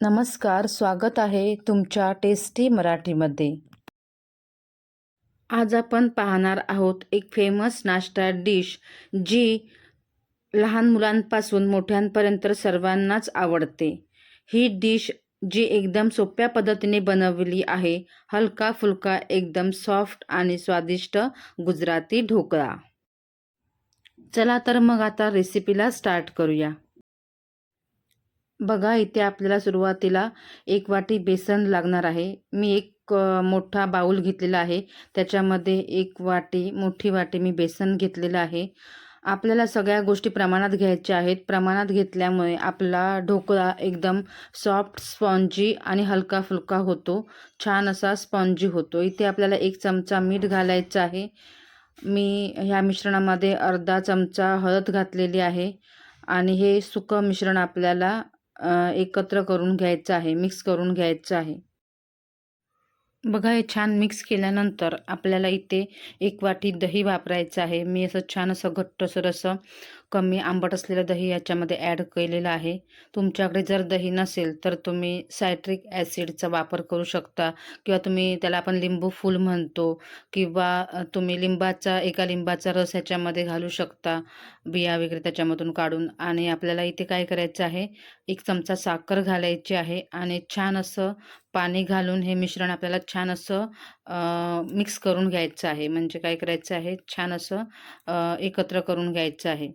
नमस्कार स्वागत आहे तुमच्या टेस्टी मराठीमध्ये. आज आपण पाहणार आहोत एक फेमस नाश्ता डिश जी लहान मुलांपासून मोठ्यांपर्यंत सर्वांनाच आवडते. ही डिश जी एकदम सोप्या पद्धतीने बनवली आहे हलका फुलका एकदम सॉफ्ट आणि स्वादिष्ट गुजराती ढोकळा. चला तर मग आता रेसिपीला स्टार्ट करूया. बघा इथे आपल्याला सुरुवातीला एक वाटी बेसन लागणार आहे. मी एक मोठा बाऊल घेतलेला आहे. त्याच्यामध्ये एक वाटी मोठी वाटी मी बेसन घेतलेलं आहे. आपल्याला सगळ्या गोष्टी प्रमाणात घ्यायच्या आहेत. प्रमाणात घेतल्यामुळे आपला ढोकळा एकदम सॉफ्ट स्पॉन्जी आणि हलका फुलका होतो. छान असा स्पॉन्जी होतो. इथे आपल्याला एक चमचा मीठ घालायचं आहे. मी ह्या मिश्रणामध्ये अर्धा चमचा हळद घातलेली आहे. आणि हे सुकं मिश्रण आपल्याला एकत्र करून घ्यायचं आहे मिक्स करून घ्यायचं आहे. बघा हे छान मिक्स केल्यानंतर आपल्याला इथे एक वाटी दही वापरायचं आहे. मी असं छान असं घट्टसर असं कमी आंबट असलेलं दही याच्यामध्ये ॲड केलेलं आहे. तुमच्याकडे जर दही नसेल तर तुम्ही सायट्रिक ॲसिडचा वापर करू शकता. किंवा तुम्ही त्याला आपण लिंबू फूल म्हणतो किंवा तुम्ही लिंबाचा एका लिंबाचा रस ह्याच्यामध्ये घालू शकता. बिया वगैरे त्याच्यामधून काढून. आणि आपल्याला इथे काय करायचं आहे? एक चमचा साखर घालायची आहे. आणि छान असं पाणी घालून हे मिश्रण आपल्याला छान असं मिक्स करून घ्यायचं आहे. म्हणजे काय करायचं आहे? छान असं एकत्र करून घ्यायचं आहे.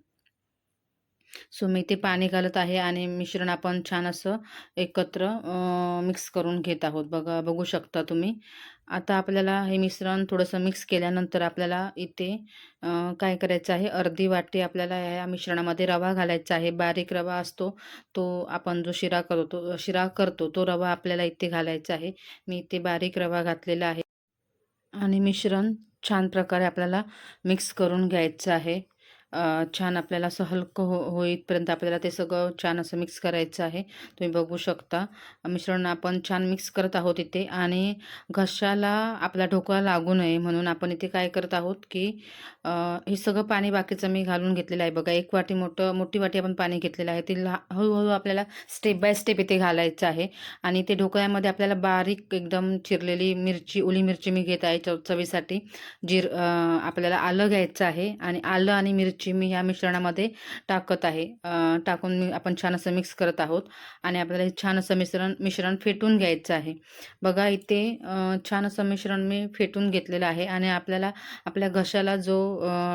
सो मी ते पाणी घालत आहे आणि मिश्रण आपण छान असं एकत्र मिक्स करून घेत आहोत. बघा बघू शकता तुम्ही. आता आपल्याला हे मिश्रण थोडंसं मिक्स केल्यानंतर आपल्याला इथे काय करायचं आहे? अर्धी वाटी आपल्याला या मिश्रणामध्ये रवा घालायचा आहे. बारीक रवा असतो तो आपण जो शिरा करतो शिरा करतो तो रवा आपल्याला इथे घालायचा आहे. मी इथे बारीक रवा घातलेला आहे. आणि मिश्रण छान प्रकारे आपल्याला मिक्स करून घ्यायचं आहे. छान आपल्याला असं हलकं हो होईपर्यंत आपल्याला ते सगळं छान असं मिक्स करायचं आहे. तुम्ही बघू शकता. मिश्रण आपण छान मिक्स करत आहोत इथे आणि घशाला आपला ढोकळा लागू नये म्हणून आपण इथे काय करत आहोत की हे सगळं पाणी बाकीचं मी घालून घेतलेलं आहे. बघा एक वाटी मोठं मोठी वाटी आपण पाणी घेतलेलं आहे. ते ला हळूहळू आपल्याला स्टेप बाय स्टेप इथे घालायचं आहे. आणि ते ढोकळ्यामध्ये आपल्याला बारीक एकदम चिरलेली मिरची ओली मिरची मी घेत आहे चव चवीसाठी जिर आपल्याला आलं घ्यायचं आहे आणि आलं आणि मिरची मी ह्या मिश्रणामध्ये टाकत आहे टाकून मी आपण छान असं मिक्स करत आहोत आणि आपल्याला हे छान असं मिश्रण मिश्रण फेटून घ्यायचं आहे. बघा इथे छान असं मिश्रण मी फेटून घेतलेलं आहे आणि आपल्याला आपल्या घशाला जो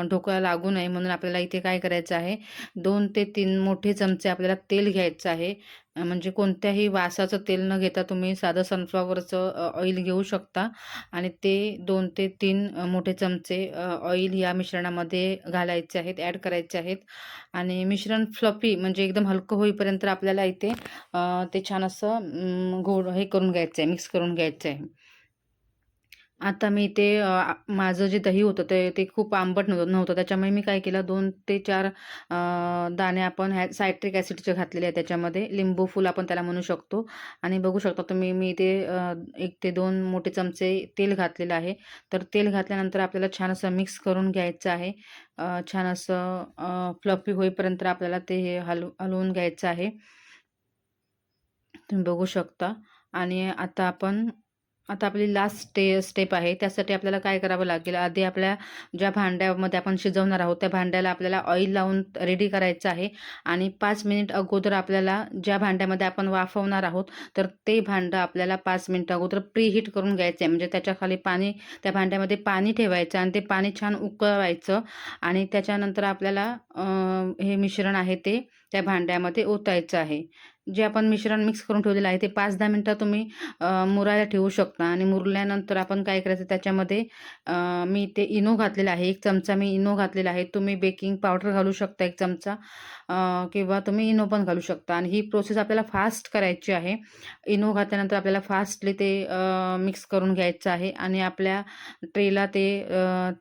ढोकळा लागू नये म्हणून आपल्याला इथे काय करायचं आहे दोन ते तीन मोठे चमचे आपल्याला तेल घ्यायचं आहे. म्हणजे कोणत्याही वासाचं तेल न घेता तुम्ही साधं सनफ्लॉवरचं ऑइल घेऊ शकता. आणि ते दोन ते तीन मोठे चमचे ऑइल या मिश्रणामध्ये घालायचे आहेत ॲड करायचे आहेत. आणि मिश्रण फ्लफी म्हणजे एकदम हलकं होईपर्यंत आपल्याला इथे ते छान असं गोड हे करून घ्यायचं आहे मिक्स करून घ्यायचं आहे आता मी ते माझं जे दही होतं ते ते खूप आंबट नव्हतं नव्हतं त्याच्यामुळे मी काय केलं दोन ते चार दाणे आपण ह्या सायट्रिक ॲसिडचे घातलेले आहे त्याच्यामध्ये. लिंबू फूल आपण त्याला म्हणू शकतो आणि बघू शकता तुम्ही मी ते एक ते दोन मोठे चमचे तेल घातलेलं आहे. तर तेल घातल्यानंतर आपल्याला छान असं मिक्स करून घ्यायचं आहे. छान असं फ्लफी होईपर्यंत आपल्याला ते हे हलवू हलवून घ्यायचं आहे. तुम्ही बघू शकता आणि आता आपण आता आपली लास्ट स्टे स्टेप आहे. त्यासाठी आपल्याला काय करावं लागेल? आधी आपल्या ज्या भांड्यामध्ये आपण शिजवणार आहोत त्या भांड्याला आपल्याला ऑइल लावून रेडी करायचं आहे. आणि पाच मिनिट अगोदर आपल्याला ज्या भांड्यामध्ये आपण वाफवणार आहोत तर ते भांडं आपल्याला पाच मिनिट अगोदर प्रीहीट करून घ्यायचं आहे. म्हणजे त्याच्याखाली पाणी त्या भांड्यामध्ये पाणी ठेवायचं आणि ते पाणी छान उकळवायचं. आणि त्याच्यानंतर आपल्याला हे मिश्रण आहे ते त्या भांड्यामध्ये ओतायचं आहे. जे आपण मिश्रण मिक्स करून ठेवलेलं आहे ते पाच दहा मिनटं तुम्ही मुरायला ठेवू शकता आणि मुरल्यानंतर आपण काय करायचं त्याच्यामध्ये मी ते इनो घातलेला आहे. एक चमचा मी इनो घातलेला आहे. तुम्ही बेकिंग पावडर घालू शकता एक चमचा किंवा तुम्ही इनो पण घालू शकता. आणि ही प्रोसेस आपल्याला फास्ट करायची आहे. इनो घातल्यानंतर आपल्याला फास्टली ते मिक्स करून घ्यायचं आहे आणि आपल्या ट्रेला ते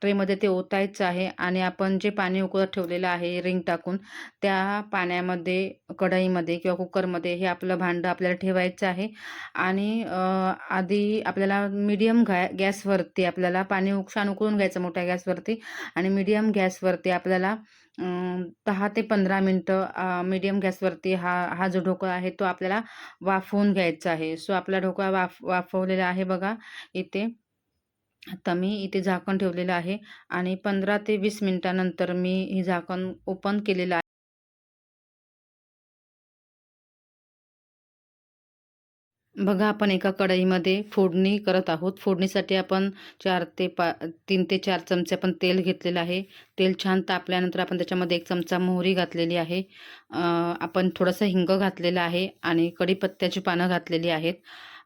ट्रेमध्ये ते ओतायचं आहे आणि आपण जे पाणी उकळत ठेवलेलं आहे रिंग टाकून त्या पाण्या पाण्यामध्ये कढईमध्ये किंवा कुकरमध्ये हे आपलं भांडं आपल्याला ठेवायचं आहे. आणि आधी आपल्याला मीडियम गॅ गॅसवरती आपल्याला पाणी उक छान उकळून घ्यायचं मोठ्या गॅसवरती. आणि मीडियम गॅसवरती आपल्याला दहा ते 15 मिनटं मीडियम गॅसवरती हा हा जो ढोकळा आहे तो आपल्याला वाफवून घ्यायचा आहे. सो आपला ढोकळा वाफ वाफवलेला आहे बघा इथे. आता मी इथे झाकण ठेवलेलं आहे. आणि 15 ते वीस मिनटानंतर मी हे झाकण ओपन केलेलं आहे बघा आपण एका कढईमध्ये फोडणी करत आहोत. फोडणीसाठी आपण चार ते पा तीन ते चार चमचे आपण तेल घेतलेलं आहे. तेल छान तापल्यानंतर आपण त्याच्यामध्ये एक चमचा मोहरी घातलेली आहे. आपण थोडंसं हिंग घातलेलं आहे आणि कढीपत्त्याची पानं घातलेली आहेत.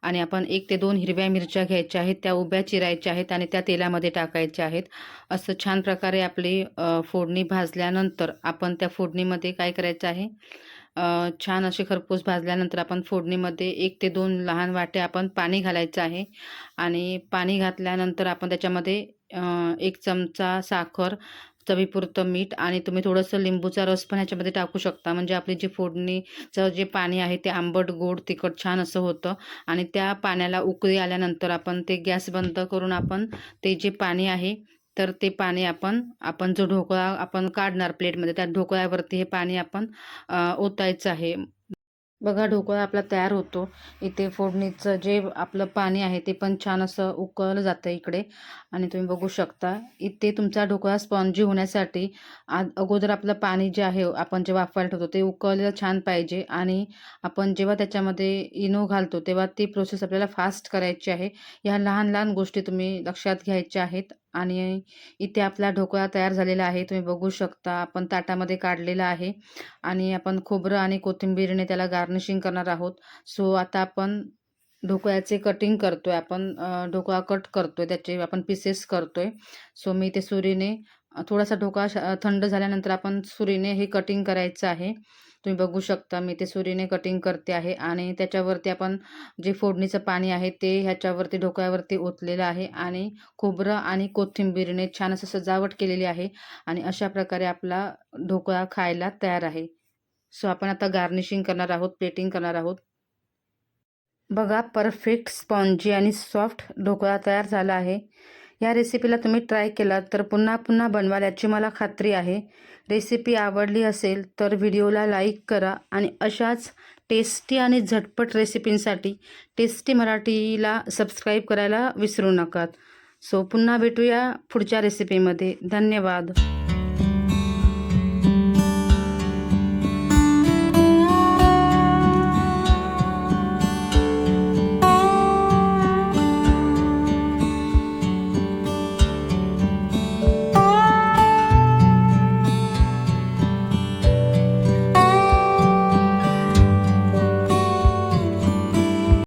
आणि आपण एक ते दोन हिरव्या मिरच्या घ्यायच्या आहेत. त्या उभ्या चिरायच्या आहेत आणि त्या तेलामध्ये टाकायच्या आहेत. असं छान प्रकारे आपली फोडणी भाजल्यानंतर आपण त्या फोडणीमध्ये काय करायचं आहे? छान असे खरपूस भाजल्यानंतर आपण फोडणीमध्ये एक ते दोन लहान वाटे आपण पाणी घालायचं आहे. आणि पाणी घातल्यानंतर आपण त्याच्यामध्ये एक चमचा साखर चवीपुरतं मीठ आणि तुम्ही थोडंसं लिंबूचा रस पण ह्याच्यामध्ये टाकू शकता. म्हणजे आपली जी फोडणीचं जे पाणी आहे ते आंबट गोड तिखट छान असं होतं. आणि त्या पाण्याला उकळी आल्यानंतर आपण ते गॅस बंद करून आपण ते जे पाणी आहे तर ते पाणी आपण आपण जो ढोकळा आपण काढणार प्लेटमध्ये त्या ढोकळ्यावरती हे पाणी आपण ओतायचं आहे. बघा ढोकळा आपला तयार होतो. इथे फोडणीचं जे आपलं पाणी आहे ते पण छान असं उकळलं जातं इकडे. आणि तुम्ही बघू शकता इथे तुमचा ढोकळा स्पॉन्जी होण्यासाठी आ अगोदर आपलं पाणी जे आहे आपण जे वाफवायला ठेवतो ते उकळलेलं छान पाहिजे. आणि आपण जेव्हा त्याच्यामध्ये इनो घालतो तेव्हा ती प्रोसेस आपल्याला फास्ट करायची आहे. ह्या लहान लहान गोष्टी तुम्ही लक्षात घ्यायच्या आहेत. आणि इथे आपला ढोकळा तयार झालेला आहे. तुम्ही बघू शकता आपण ताटामध्ये काढलेला आहे आणि आपण खोबरं आणि कोथिंबीरने त्याला गार्निशिंग करणार आहोत. सो आता आपण ढोकळ्याचे कटिंग करतोय. आपण ढोकळा कट करतोय त्याचे आपण पीसेस करतोय. सो मी ते सुरीने थोडासा ढोकळा श- थंड झाल्यानंतर आपण सुरीने हे कटिंग करायचं आहे. तुम्ही बघू शकता मी ते सुरीने कटिंग करते आहे आणि त्याच्यावरती आपण जे फोडणीचं पाणी आहे ते ह्याच्यावरती ढोकळ्यावरती ओतलेलं आहे आणि खोबरं आणि कोथिंबीरने छान असं सजावट केलेली आहे आणि अशा प्रकारे आपला ढोकळा खायला तयार आहे. सो आपण आता गार्निशिंग करणार आहोत प्लेटिंग करणार आहोत. बघा परफेक्ट स्पॉन्जी आणि सॉफ्ट ढोकळा तयार झाला आहे. या रेसिपीला तुम्ही ट्राय केलात तर पुन्हा पुन्हा बनवाल याची मला खात्री आहे. रेसिपी आवडली असेल तर व्हिडिओला लाईक करा आणि अशाच टेस्टी आणि झटपट रेसिपींसाठी टेस्टी मराठीला सबस्क्राईब करायला विसरू नका. सो पुन्हा भेटूया पुढच्या रेसिपीमध्ये धन्यवाद.